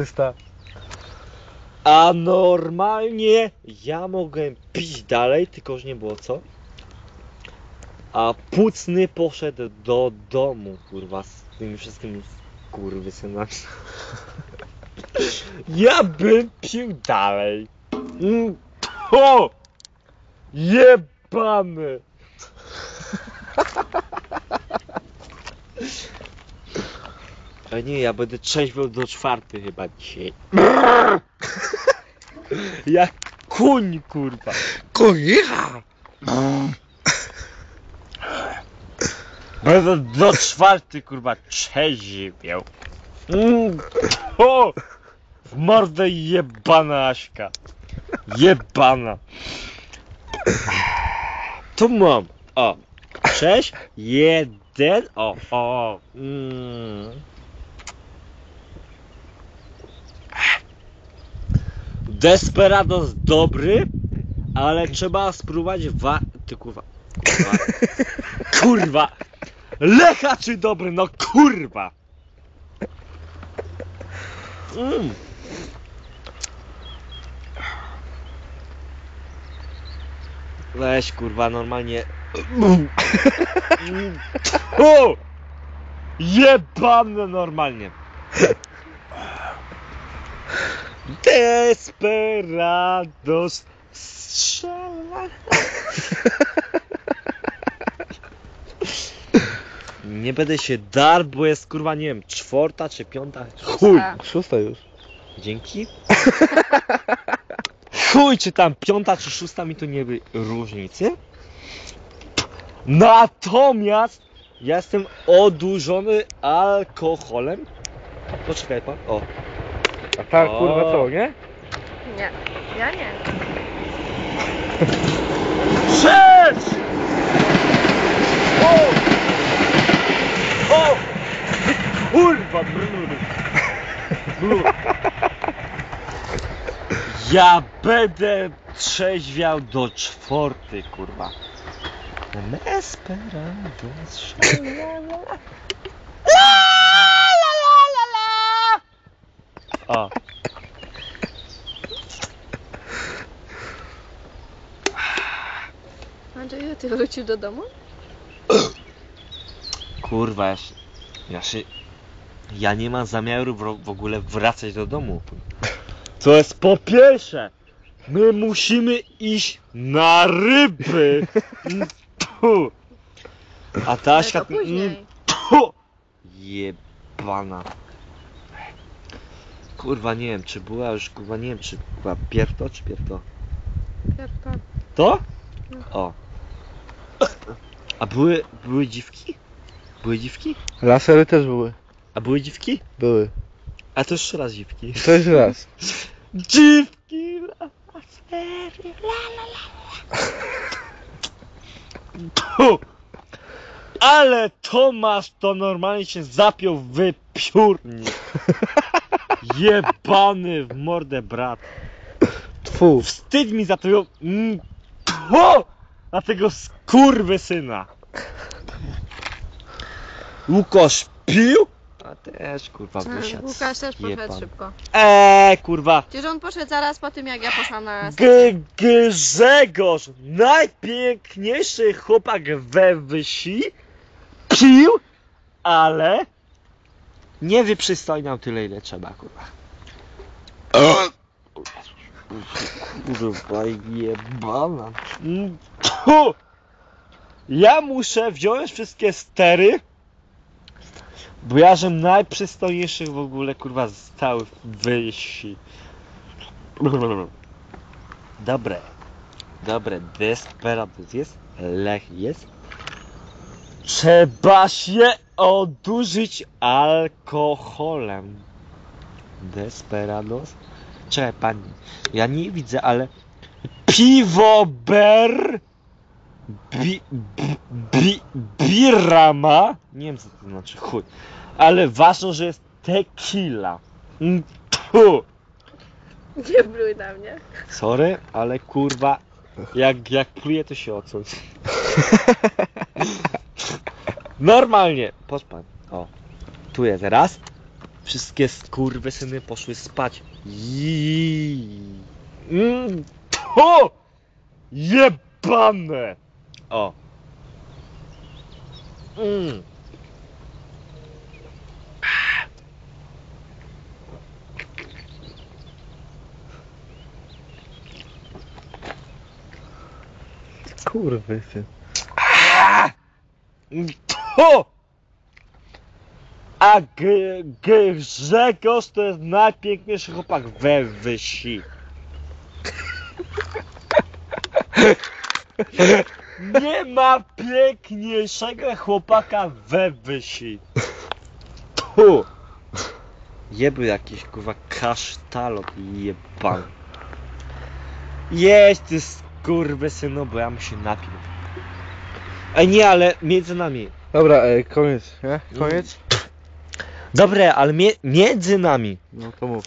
Chrysta. A normalnie ja mogłem pić dalej, tylko nie było co. A Pucny poszedł do domu, kurwa, z tymi wszystkimi kurwysynami. Ja bym pił dalej. Mm, O! Jebany! A nie, ja będę trzeźwiał do czwarty chyba dzisiaj. Jak kuń, kurwa. Kojicha! Będę do czwarty, kurwa, trzeźwiał. Mm, O! W mordę jebana Aśka. Jebana. Tu mam. O. Sześć. Jeden. O. O. Mm. Desperados dobry, ale trzeba spróbować wa... Ty kurwa. Kurwa. Kurwa. Lecha czy dobry? No kurwa. Mm. Weź kurwa normalnie. O! Jebane normalnie. Desperados strzela. Nie będę się dar, bo jest kurwa nie wiem, czwarta czy piąta. Chuj. Szósta już. Dzięki. Chuj, czy tam piąta czy szósta mi to nie by różnicy. Natomiast ja jestem odurzony alkoholem. Poczekaj pan. O. A ta O. kurwa co, nie? Nie, ja nie. Sześć! O! O! Kurwa, brr. Brr. Ja będę trzeźwiał do czwarty, kurwa. Esperanto O, Andrzeju, ty wrócił do domu? kurwa, ja się, ja się... Ja nie mam zamiaru w, w ogóle wracać do domu. To jest po pierwsze, my musimy iść na ryby. Tu. A ta Ale to później. Tu. Jebana. Kurwa, nie wiem, czy była już, kurwa, nie wiem, czy była pierto, czy pierto. Pierto. To? O. A były, były dziwki? Były dziwki? Lasery też były. A były dziwki? Były. A to jeszcze raz dziwki. To jeszcze raz. Dziwki! lasery, la, la, la, la. Tu. Ale Tomasz to normalnie się zapiął w piórnik. Jebany w mordę brat. Tfu. Wstyd mi za tego... Mm, tfu, na tego skurwysyna. Łukasz pił? A też kurwa wysiadł. Łukasz też poszedł Jebany. szybko. Eee, kurwa. Przecież on poszedł zaraz po tym, jak ja poszłam na G Grzegorz, najpiękniejszy chłopak we wsi, pił, ale nie wyprzystojniał tyle, ile trzeba, kurwa. Kurwa jebana. Ja muszę wziąć wszystkie stery, bo ja żem najprzystojniejszych w ogóle, kurwa, z całych wsi. Dobre. Dobre. Desperados jest. Lech jest. Trzeba się odurzyć alkoholem. Desperados. Czekaj pani. Ja nie widzę, ale piwober bi, bi, bi, birama. Nie wiem co to znaczy, chuj. Ale ważne, że jest tequila. Mm, tfu. Nie bluj na mnie. Sorry, ale kurwa, jak, jak pluje to się odsuń. Normalnie, pan, o, tu jest raz, Wszystkie skurwysyny poszły spać. Iiii. Mm, to! Jebane! O. Mm. Kurwy syn. A Grzegorz to jest najpiękniejszy chłopak we wsi. Nie ma piękniejszego chłopaka we wsi. Tu! Jeby jakiś kurwa kasztalot jeban. Jest ty skurwysynu, bo ja mu się napił. Ej nie, ale między nami. Dobra, ej, koniec, nie? Koniec? Dobre, ale mie między nami. No to mów.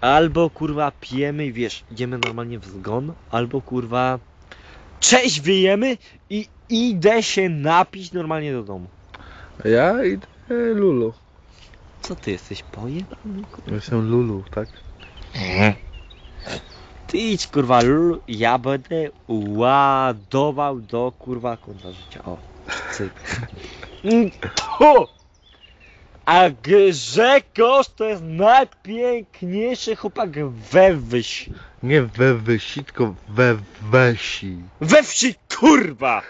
Albo kurwa pijemy i wiesz, idziemy normalnie w zgon, albo kurwa cześć wyjemy i idę się napić normalnie do domu. A ja idę Lulu. Co ty jesteś pojebany? kurwa? Jestem Lulu, tak? Ty idź kurwa, lulu, ja będę ładował do kurwa konta życia. O, cyk. A Grzegorz to jest najpiękniejszy chłopak we wsi. Nie we wsi, tylko we wsi. We wsi kurwa!